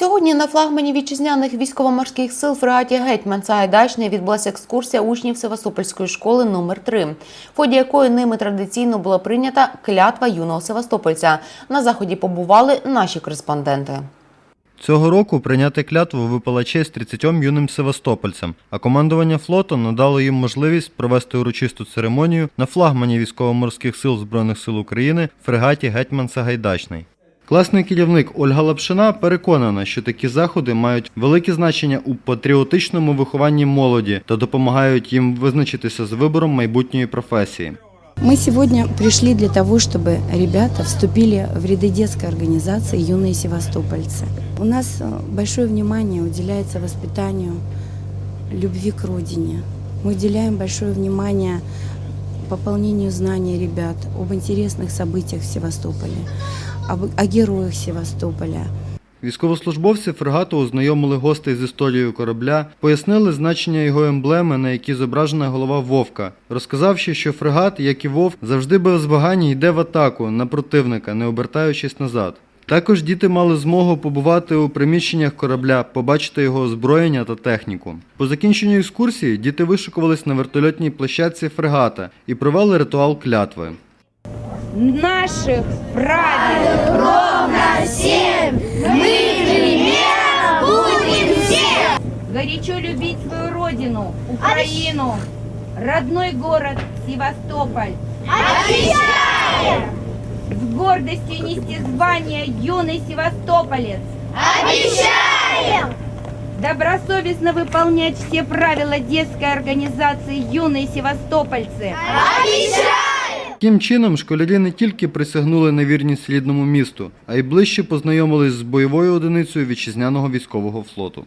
Сьогодні на флагмані вітчизняних військово-морських сил фрегаті Гетьман Сагайдачний відбулася екскурсія учнів Севастопольської школи номер 3 в ході якої ними традиційно була прийнята клятва юного Севастопольця. На заході побували наші кореспонденти. Цього року прийняти клятву випала честь 30 юним севастопольцям, а командування флоту надало їм можливість провести урочисту церемонію на флагмані військово-морських сил Збройних сил України фрегаті Гетьман Сагайдачний. Класний керівник Ольга Лапшина переконана, що такі заходи мають велике значення у патріотичному вихованні молоді та допомагають їм визначитися з вибором майбутньої професії. Мы сегодня пришли для того, чтобы ребята вступили в ряды детской организации «Юные севастопольцы». У нас э, большое внимание уделяется воспитанию любви к родине. Мы уделяем большое внимание пополнению знаний ребят об интересных событиях в Севастополе, об, о героях Севастополя. Військовослужбовці фрегату ознайомили гостей з історією корабля, пояснили значення його емблеми, на якій зображена голова вовка, розказавши, що фрегат, як і вовк, завжди без вагань йде в атаку на противника, не обертаючись назад. Також діти мали змогу побувати у приміщеннях корабля, побачити його озброєння та техніку. По закінченню екскурсії діти вишикувались на вертольотній площадці фрегата і провели ритуал клятви. наших правил ровно семь. Мы непременно будем все. Горячо любить свою родину, Украину, родной город Севастополь. Обещаем! С гордостью нести звание юный севастополец. Обещаем! Добросовестно выполнять все правила детской организации «Юные севастопольцы». Таким чином, школярі не тільки присягнули на вірність рідному місту, а й ближче познайомились з бойовою одиницею вітчизняного військового флоту.